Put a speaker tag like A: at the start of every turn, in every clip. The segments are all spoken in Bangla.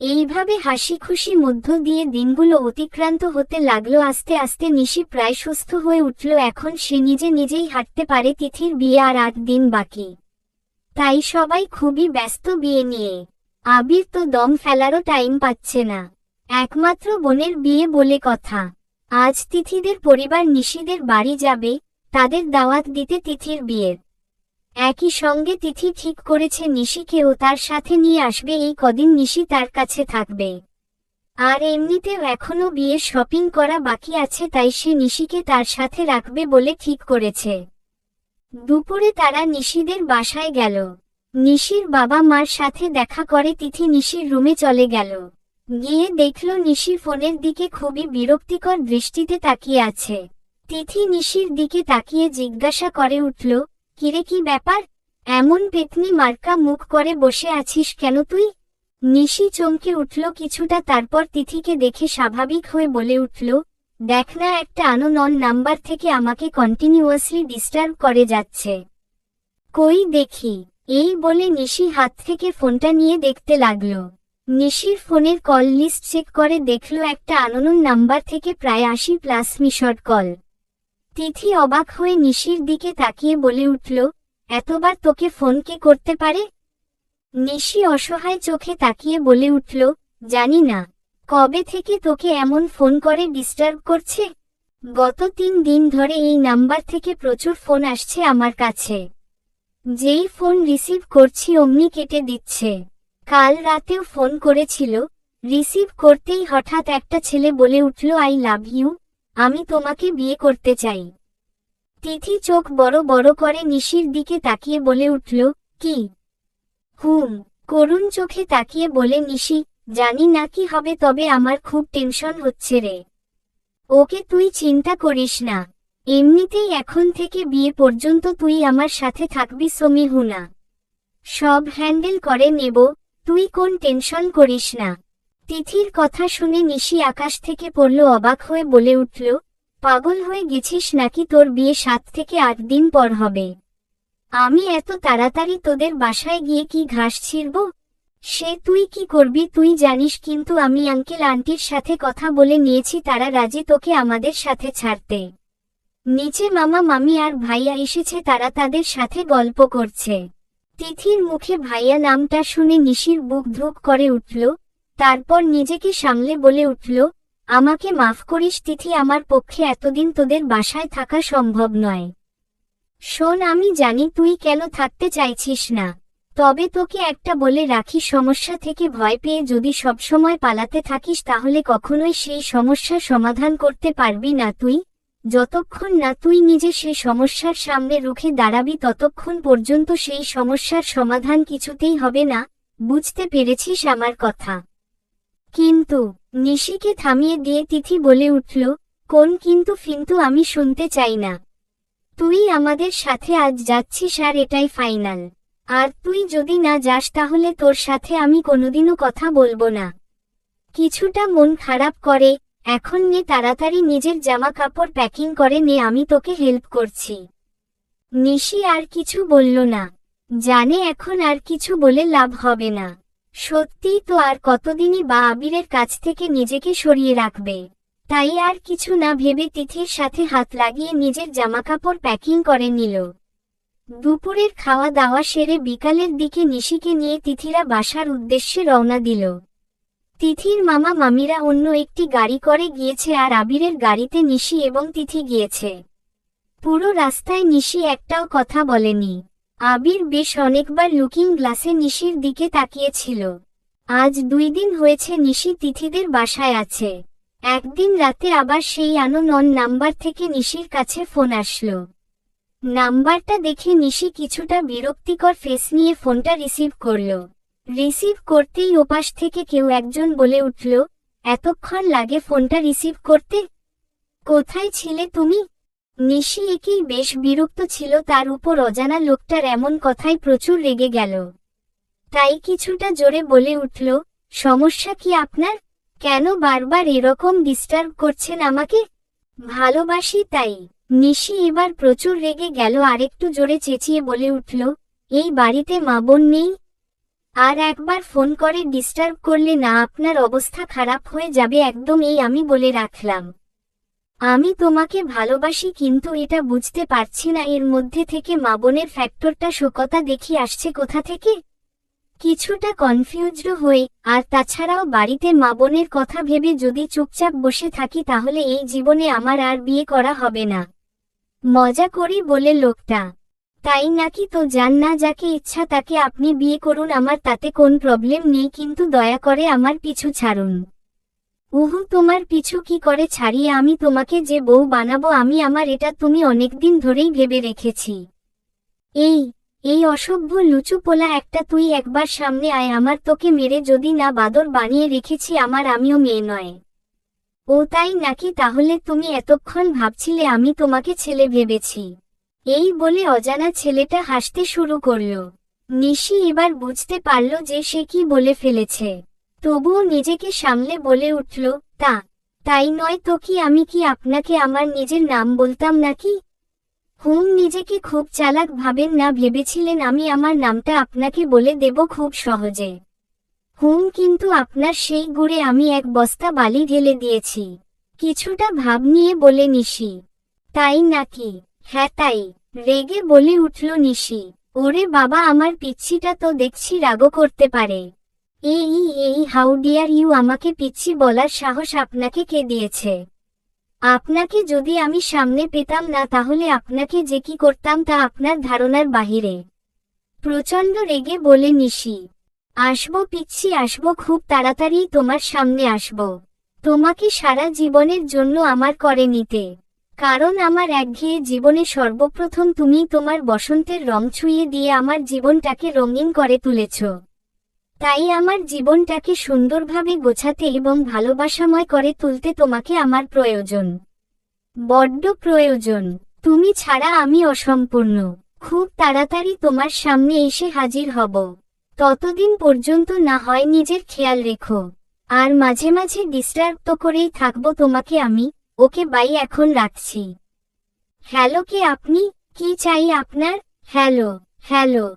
A: এইভাবে হাসি খুশি মধ্য দিয়ে দিনগুলো অতিক্রান্ত হতে লাগল, আস্তে আস্তে নিশি প্রায় সুস্থ হয়ে উঠল। এখন সে নিজে নিজেই হাঁটতে পারে তিথির বিয়ে আর আট দিন বাকি। তাই সবাই খুবই ব্যস্ত বিয়ে নিয়ে। আবির তো দম ফেলারও টাইম পাচ্ছে না। একমাত্র বোনের বিয়ে বলে কথা। আজ তিথিদের পরিবার নিশিদের বাড়ি যাবে, তাদের দাওয়াত দিতে তিথির বিয়ের একই সঙ্গে তিথি ঠিক করেছে নিশিকেও তার সাথে নিয়ে আসবে এই কদিন নিশি তার কাছে থাকবে। আর এমনিতেও এখনও বিয়ের শপিং করা বাকি আছে তাই সে নিশিকে তার সাথে রাখবে বলে ঠিক করেছে। দুপুরে তারা নিশিদের বাসায় গেল। নিশির বাবা মার সাথে দেখা করে তিথি নিশির রুমে চলে গেল। গিয়ে দেখল নিশি ফোনের দিকে খুবই বিরক্তিকর দৃষ্টিতে তাকিয়ে আছে। তিথি নিশির দিকে তাকিয়ে জিজ্ঞাসা করে উঠল কিরে কি ব্যাপার? এমন পেতনি মার্কা মুখ করে বসে আছিস কেন তুই? নিশি চমকে উঠল কিছুটা তারপর তিথিকে দেখে স্বাভাবিক হয়ে বলে উঠল, দেখ না একটা আনোনন নাম্বার থেকে আমাকে কন্টিনিউয়াসলি ডিস্টার্ব করে যাচ্ছে। কই দেখি? এই বলে নিশি হাত থেকে ফোনটা নিয়ে দেখতে লাগল। নিশির ফোনের কল লিস্ট চেক করে দেখল একটা আননোন নাম্বার থেকে প্রায় আশি প্লাস মিশড কল। তিথি অবাক হয়ে নিশির দিকে তাকিয়ে বলে উঠল, এতবার তোকে ফোন কে করতে পারে? নিশি অসহায় চোখে তাকিয়ে বলে উঠল, জানি না, কবে থেকে তোকে এমন ফোন করে ডিস্টার্ব করছে? গত তিন দিন ধরে এই নাম্বার থেকে প্রচুর ফোন আসছে আমার কাছে। যেই ফোন রিসিভ করছি অমনি কেটে দিচ্ছে। কাল রাতেও ফোন করেছিল, রিসিভ করতেই হঠাৎ একটা ছেলে বলে উঠল, আই লাভ ইউ। আমি তোমাকে বিয়ে করতে চাই। তিথি চোখ বড় বড় করে নিশির দিকে তাকিয়ে বলে উঠল, কি? হুম, করুণ চোখে তাকিয়ে বলে নিশি, জানি না কি হবে তবে আমার খুব টেনশন হচ্ছে রে। ওকে তুই চিন্তা করিস না। এমনিতেই এখন থেকে বিয়ে পর্যন্ত তুই আমার সাথে থাকবি সমিহু না সব হ্যান্ডেল করে নেব, তুই কোন টেনশন করিস না। তিথির কথা শুনে নিশি আকাশ থেকে পড়ল অবাক হয়ে বলে উঠল, পাগল হয়ে গেছিস নাকি তোর বিয়ে সাত থেকে আট দিন পর হবে? আমি এত তাড়াতাড়ি তোদের বাসায় গিয়ে কি ঘাস ছিড়ব? সে তুই কি করবি তুই জানিস, কিন্তু আমি আঙ্কেল আন্টির সাথে কথা বলে নিয়েছি, তারা রাজি তোকে আমাদের সাথে ছাড়তে। নিচে মামা, মামি আর ভাইয়া এসেছে, তারা তাদের সাথে গল্প করছে। তিথির মুখে ভাইয়া নামটা শুনে নিশির বুক ধুক করে উঠল তারপর নিজেকে সামলে বলে উঠল, আমাকে মাফ করিস তিথি, আমার পক্ষে এতদিন তোদের বাসায় থাকা সম্ভব নয়। শোন, আমি জানি তুই কেন থাকতে চাইছিস না। তবে তোকে একটা বলে রাখি, সমস্যা থেকে ভয় পেয়ে যদি সবসময় পালাতে থাকিস, তাহলে কখনোই সেই সমস্যার সমাধান করতে পারবি না তুই। যতক্ষণ না তুই নিজে সেই সমস্যার সামনে রুখে দাঁড়াবি, ততক্ষণ পর্যন্ত সেই সমস্যার সমাধান কিছুতেই হবে না। বুঝতে পেরেছিস আমার কথা? কিন্তু, নিশিকে থামিয়ে দিয়ে তিথি বলে উঠল, কোন কিন্তু ফিন্তু আমি শুনতে চাই না। তুই আমাদের সাথে আজ যাচ্ছিস আর এটাই ফাইনাল। আর তুই যদি না যাস তাহলে তোর সাথে আমি কোনোদিনও কথা বলব না। কিছুটা মন খারাপ করে, এখন নে তাড়াতাড়ি নিজের জামা কাপড় প্যাকিং করে নে, আমি তোকে হেল্প করছি। নিশি আর কিছু বলল না। জানে এখন আর কিছু বলে লাভ হবে না। সত্যিই তো আর কতদিনই বা আবিরের কাছ থেকে নিজেকে সরিয়ে রাখবে। তাই আর কিছু না ভেবে তিথির সাথে হাত লাগিয়ে নিজের জামাকাপড় প্যাকিং করে নিল। দুপুরের খাওয়া দাওয়া সেরে বিকালের দিকে নিশিকে নিয়ে তিথিরা বাসার উদ্দেশ্যে রওনা দিল। তিথির মামা মামিরা অন্য একটি গাড়ি করে গিয়েছে আর আবিরের গাড়িতে নিশি এবং তিথি গিয়েছে। পুরো রাস্তায় নিশি একটাও কথা বলেনি। আবির বেশ অনেকবার লুকিং গ্লাসে নিশির দিকে তাকিয়েছিল। আজ দুই দিন হয়েছে নিশি তিথিদের বাসায় আছে। একদিন রাতে আবার সেই আনোনন নাম্বার থেকে নিশির কাছে ফোন আসলো। নাম্বারটা দেখে নিশি কিছুটা বিরক্তিকর ফেস নিয়ে ফোনটা রিসিভ করল। রিসিভ করতেই ওপাশ থেকে কেউ একজন বলে উঠল, এতক্ষণ লাগে ফোনটা রিসিভ করতে? কোথায় ছিলে তুমি? নিশি একেই বেশ বিরক্ত ছিল, তার উপর অজানা লোকটার এমন কথায় প্রচুর রেগে গেল। তাই কিছুটা জোরে বলে উঠল, সমস্যা কি আপনার? কেন বারবার এরকম ডিস্টার্ব করছেন আমাকে? ভালোবাসি তাই। নিশি এবার প্রচুর রেগে গেল, আরেকটু জোরে চেঁচিয়ে বলে উঠল, এই বাড়িতে মা বোন নেই? আর একবার ফোন করে ডিস্টার্ব করলে না, আপনার অবস্থা খারাপ হয়ে যাবে, একদম এই আমি বলে রাখলাম। আমি তোমাকে ভালোবাসি কিন্তু এটা বুঝতে পারছি না। এর মধ্যে থেকে মাবনের ফ্যাক্টরটা শোকতা দেখি আসছে কোথা থেকে? কিছুটা কনফিউজড হয়ে আর তাছাড়াও বাড়িতে মাবনের কথা ভেবে যদি চুপচাপ বসে থাকি তাহলে এই জীবনে আমার আর বিয়ে করা হবে না। মজা করি বলে লোকটা। তাই নাকি তো যান না যাকে ইচ্ছা তাকে আপনি বিয়ে করুন, আমার তাতে কোন প্রবলেম নেই, কিন্তু দয়া করে আমার পিছু ছাড়ুন। উহু, তোমার পিছু কি করে ছাড়িয়ে আমি তোমাকে যে বউ বানাবো আমি আমার এটা তুমি অনেকদিন ধরেই ভেবে রেখেছি। এই এই অসভ্য লুচু পোলা একটা তুই একবার সামনে আয়, আমার তোকে মেরে যদি না বাদর বানিয়ে রেখেছি আমার আমিও মেয়ে নয়। ও তাই নাকি? তাহলে তুমি এতক্ষণ ভাবছিলে আমি তোমাকে ছেলে ভেবেছি। এই বলে অজানা ছেলেটা হাসতে শুরু করল। নিশি এবার বুঝতে পারল যে সে কি বলে ফেলেছে। তবুও নিজেকে সামলে বলে উঠল, তা, তাই নয় তো কি আমি কি আপনাকে আমার নিজের নাম বলতাম নাকি? হুম, নিজেকে খুব চালাক ভাবেন না ভেবেছিলেন আমি আমার নামটা আপনাকে বলে দেব খুব সহজে। হুম, কিন্তু আপনার সেই গুড়ে আমি এক বস্তা বালি ঢেলে দিয়েছি। কিছুটা ভাব নিয়ে বলে নিশি, তাই নাকি? হ্যাঁ তাই। রেগে বলে উঠল নিশি, ওরে বাবা, আমার পিচ্ছিটা তো দেখছি রাগও করতে পারে। এই এই হাউ ডিয়ার ইউ আমাকে পিচ্ছি বলার সাহস আপনাকে কে দিয়েছে? আপনাকে যদি আমি সামনে পেতাম না, তাহলে আপনাকে যে কি করতাম তা আপনার ধারণার বাহিরে। প্রচণ্ড রেগে বলে নিশি, আসব পিচ্ছি, আসব, খুব তাড়াতাড়ি তোমার সামনে আসব। তোমাকে সারা জীবনের জন্য আমার করে নিতে। কারণ আমার একঘেয়ে জীবনে সর্বপ্রথম তুমি তোমার বসন্তের রং ছুঁয়ে দিয়ে আমার জীবনটাকে রঙিন করে তুলেছ। তাই আমার জীবনটাকে সুন্দরভাবে গোছাতে এবং ভালোবাসাময় করে তুলতে তোমাকে আমার প্রয়োজন। বড্ড প্রয়োজন। তুমি ছাড়া আমি অসম্পূর্ণ। খুব তাড়াতাড়ি তোমার সামনে এসে হাজির হব। ততদিন পর্যন্ত না হয় নিজের খেয়াল রেখো। আর মাঝে মাঝে ডিস্টার্ব তো করেই থাকব তোমাকে আমি। ওকে বাই এখন রাখছি। হ্যালো কে আপনি? কি চাই আপনার? Hello hello.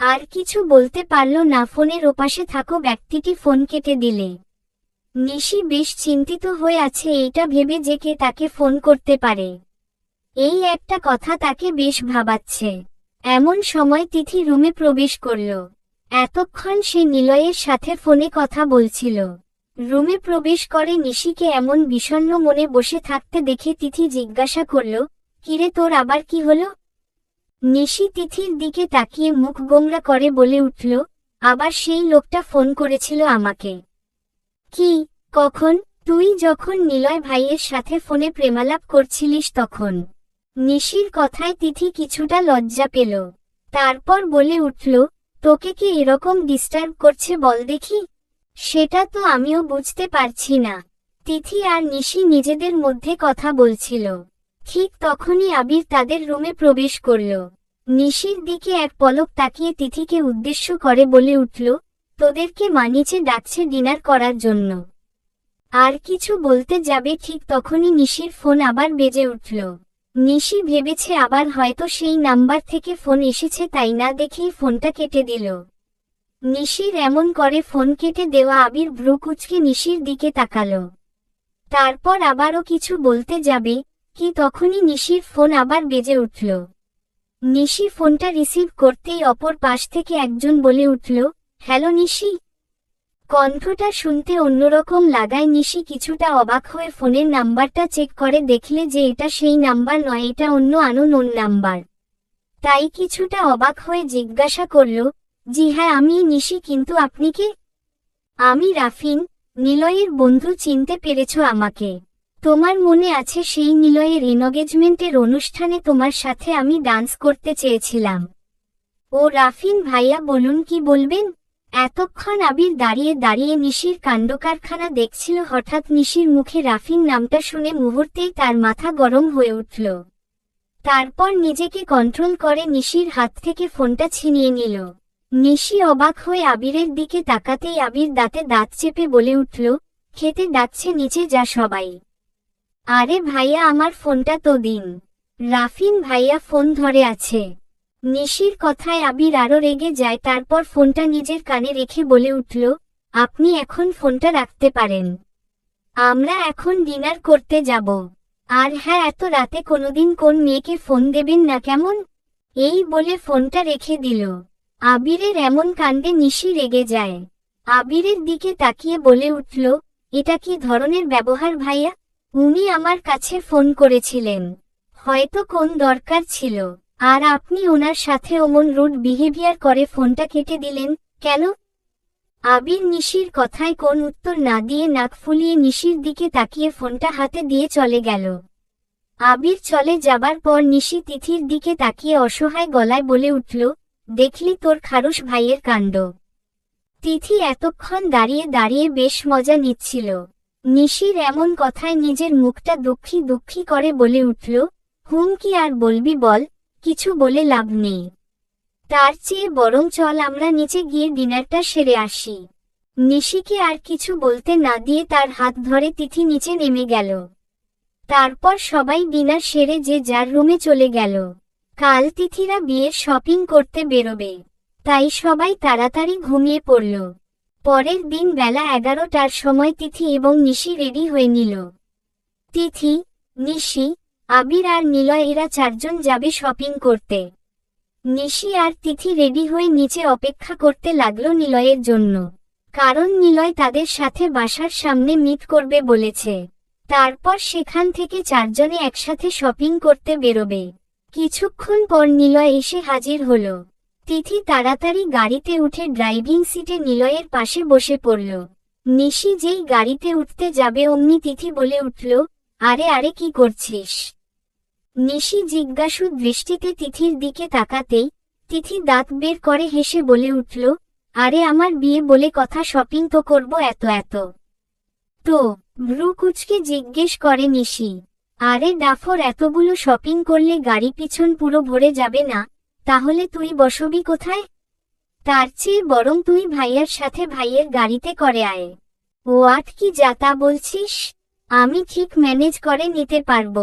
A: আর কিছু বলতে পারল না, ফোনের ওপাশে থাকো, ব্যক্তিটি ফোন কেটে দিলে। নিশি বেশ চিন্তিত হয়ে আছে, এইটা ভেবে যে কে তাকে ফোন করতে পারে। এই একটা কথা তাকে বেশ ভাবাচ্ছে। এমন সময় তিথি রুমে প্রবেশ করল। এতক্ষণ সে নিলয়ের সাথে ফোনে কথা বলছিল। রুমে প্রবেশ করে নিশিকে এমন বিষণ্ণ মনে বসে থাকতে দেখে তিথি জিজ্ঞাসা করল, কিরে, তোর আবার কি হলো? নিশি তিথির দিকে তাকিয়ে মুখ গোমরা করে বলে উঠল, আবার সেই লোকটা ফোন করেছিল আমাকে। কি, কখন? তুই যখন নিলয় ভাইয়ের সাথে ফোনে প্রেমালাপ করছিলিস তখন। নিশির কথায় তিথি কিছুটা লজ্জা পেল। তারপর বলে উঠল, তোকে কি এরকম ডিস্টার্ব করছে বল দেখি? সেটা তো আমিও বুঝতে পারছি না। তিথি আর নিশি নিজেদের মধ্যে কথা বলছিল। ঠিক তখনই আবির তাদের রুমে প্রবেশ করল। নিশির দিকে এক পলক তাকিয়ে তিথিকে উদ্দেশ্য করে বলে উঠল, তোদেরকে মানিচে ডাকছে ডিনার করার জন্য। আর কিছু বলতে যাবে ঠিক তখনই নিশির ফোন আবার বেজে উঠল। নিশি ভেবেছে আবার হয়তো সেই নাম্বার থেকে ফোন এসেছে তাই না দেখেই ফোনটা কেটে দিল। নিশির এমন করে ফোন কেটে দেওয়া আবির ভ্রুকুচকে নিশির দিকে তাকালো। তারপর আবারও কিছু বলতে যাবে কি তখনই নিশির ফোন আবার বেজে উঠল। নিশি ফোনটা রিসিভ করতেই অপর পাশ থেকে একজন বলে উঠল, হ্যালো নিশি। কণ্ঠটা শুনতে অন্যরকম লাগায় নিশি কিছুটা অবাক হয়ে ফোনের নাম্বারটা চেক করে দেখলে যে এটা সেই নাম্বার নয়, এটা অন্য আনো আনুন নাম্বার। তাই কিছুটা অবাক হয়ে জিজ্ঞাসা করল, জি হ্যাঁ আমি নিশি, কিন্তু আপনি কে? আমি রাফিন, নিলয়ের বন্ধু, চিনতে পেরেছ আমাকে। তোমার মনে আছে সেই নিলয়ের এনগেজমেন্টের অনুষ্ঠানে তোমার সাথে আমি ডান্স করতে চেয়েছিলাম। ও রাফিন ভাইয়া বলুন কি বলবেন? এতক্ষণ আবির দাঁড়িয়ে দাঁড়িয়ে নিশির কাণ্ডকারখানা দেখছিল হঠাৎ নিশির মুখে রাফিন নামটা শুনে মুহূর্তেই তার মাথা গরম হয়ে উঠল। তারপর নিজেকে কন্ট্রোল করে নিশির হাত থেকে ফোনটা ছিনিয়ে নিল। নিশি অবাক হয়ে আবিরের দিকে তাকাতেই আবির দাঁতে দাঁত চেপে বলে উঠল, খেতে ডাকছে নিচে যা সবাই। আরে ভাইয়া, আমার ফোনটা তো দিন। রাফিন ভাইয়া ফোন ধরে আছে। নিশির কথায় আবির আরও রেগে যায়, তারপর ফোনটা নিজের কানে রেখে বলে উঠল, আপনি এখন ফোনটা রাখতে পারেন। আমরা এখন ডিনার করতে যাব। আর হ্যাঁ এত রাতে কোনোদিন কোন মেয়েকে ফোন দেবেন না, কেমন? এই বলে ফোনটা রেখে দিল। আবিরের এমন কাণ্ডে নিশি রেগে যায়। আবিরের দিকে তাকিয়ে বলে উঠল, এটা কি ধরনের ব্যবহার ভাইয়া? উনি আমার কাছে ফোন করেছিলেন। হয়তো কোন দরকার ছিল। আর আপনি ওনার সাথে অমন রুড বিহেভিয়ার করে ফোনটা কেটে দিলেন, কেন? আবির নিশির কথায় কোন উত্তর না দিয়ে নাক ফুলিয়ে নিশির দিকে তাকিয়ে ফোনটা হাতে দিয়ে চলে গেল। আবির চলে যাবার পর নিশি তিথির দিকে তাকিয়ে অসহায় গলায় বলে উঠল, দেখলি তোর খারুস ভাইয়ের কাণ্ড। তিথি এতক্ষণ দাঁড়িয়ে দাঁড়িয়ে বেশ মজা নিচ্ছিল। নিশির এমন কথায় নিজের মুখটা দুঃখী দুঃখী করে বলে উঠল হুম কি আর বলবি বল, কিছু বলে লাভ নেই। তার চেয়ে বরং চল আমরা নিচে গিয়ে ডিনারটা সেরে আসি। নিশিকে আর কিছু বলতে না দিয়ে তার হাত ধরে তিথি নিচে নেমে গেল। তারপর সবাই ডিনার সেরে যে যার রুমে চলে গেল। কাল তিথিরা বিয়ের শপিং করতে বেরোবে। তাই সবাই তাড়াতাড়ি ঘুমিয়ে পড়ল। পরের দিন বেলা এগারোটার সময় তিথি এবং নিশি রেডি হয়ে নিল। তিথি, নিশি, আবির আর নিলয় এরা চারজন যাবে শপিং করতে। নিশি আর তিথি রেডি হয়ে নিচে অপেক্ষা করতে লাগল নিলয়ের জন্য। কারণ নিলয় তাদের সাথে বাসার সামনে মিট করবে বলেছে। তারপর সেখান থেকে চারজনে একসাথে শপিং করতে বেরোবে। কিছুক্ষণ পর নিলয় এসে হাজির হলো। তিথি তাড়াতাড়ি গাড়িতে উঠে ড্রাইভিং সিটে নিলয়ের পাশে বসে পড়ল। নিশি যেই গাড়িতে উঠতে যাবে অমনি তিথি বলে উঠল, আরে আরে, কি করছিস? নিশি জিজ্ঞাসু দৃষ্টিতে তিথির দিকে তাকাতেই, তিথি দাঁত বের করে হেসে বলে উঠল, আরে, আমার বিয়ে বলে কথা শপিং তো করব এত এত। তো ভ্রু কুচকে জিজ্ঞেস করে নিশি, আরে, ডাফর, এতগুলো শপিং করলে গাড়ি পিছন পুরো ভরে যাবে না? তাহলে তুই বসবি কোথায়? তার চেয়ে বরং তুই ভাইয়ের সাথে ভাইয়ের গাড়িতে করে আয়। ও আট কি যাতা বলছিস? আমি ঠিক ম্যানেজ করে নিতে পারব।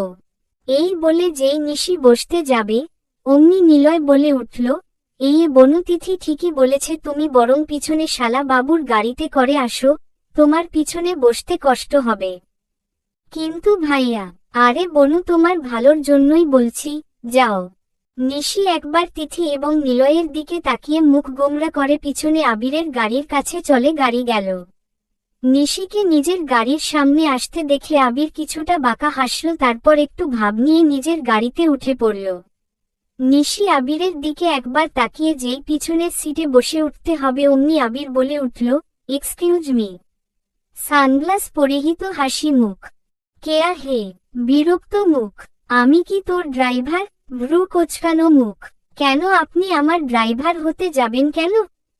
A: এই বলে যেই নিশি বসতে যাবে, অমনি নিলয় বলে উঠল, এই বনুতিথি ঠিকই বলেছে তুমি বরং পিছনে শালা বাবুর গাড়িতে করে আসো, তোমার পিছনে বসতে কষ্ট হবে। কিন্তু ভাইয়া, আরে বনু তোমার ভালোর জন্যই বলছি, যাও। নিশি একবার তিথি এবং নিলয়ের দিকে তাকিয়ে মুখ গোমরা করে পিছনে আবিরের গাড়ির কাছে চলে গাড়ি গেল। নিশিকে নিজের গাড়ির সামনে আসতে দেখে আবির কিছুটা বাঁকা হাসল, তারপর একটু ভাব নিয়ে নিজের গাড়িতে উঠে পড়ল। নিশি আবিরের দিকে একবার তাকিয়ে যেই পিছনের সিটে বসে উঠতে হবে অমনি আবির বলে উঠল এক্সকিউজ মি সানগ্লাস পরিহিত হাসি মুখ। কেয়া হে? বিরক্ত মুখ। আমি কি তোর ড্রাইভার? ভ্রু কোচকানো মুখ। কেন আপনি আমার ড্রাইভার হতে যাবেন কেন?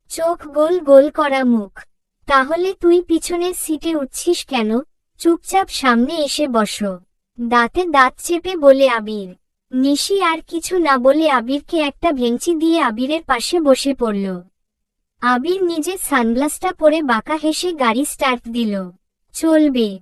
A: চোখ গোল গোল করা মুখ। তাহলে তুই পিছনের সিটে উঠছিস কেন? চুপচাপ সামনে এসে বসো। দাঁতে দাঁত চেপে বলে আবির। নিশি আর কিছু না বলে আবিরকে একটা ভেঞ্চি দিয়ে আবিরের পাশে বসে পড়ল। আবির নিজের সানগ্লাসটা পরে বাঁকা হেসে গাড়ি স্টার্ট দিল। চলবে।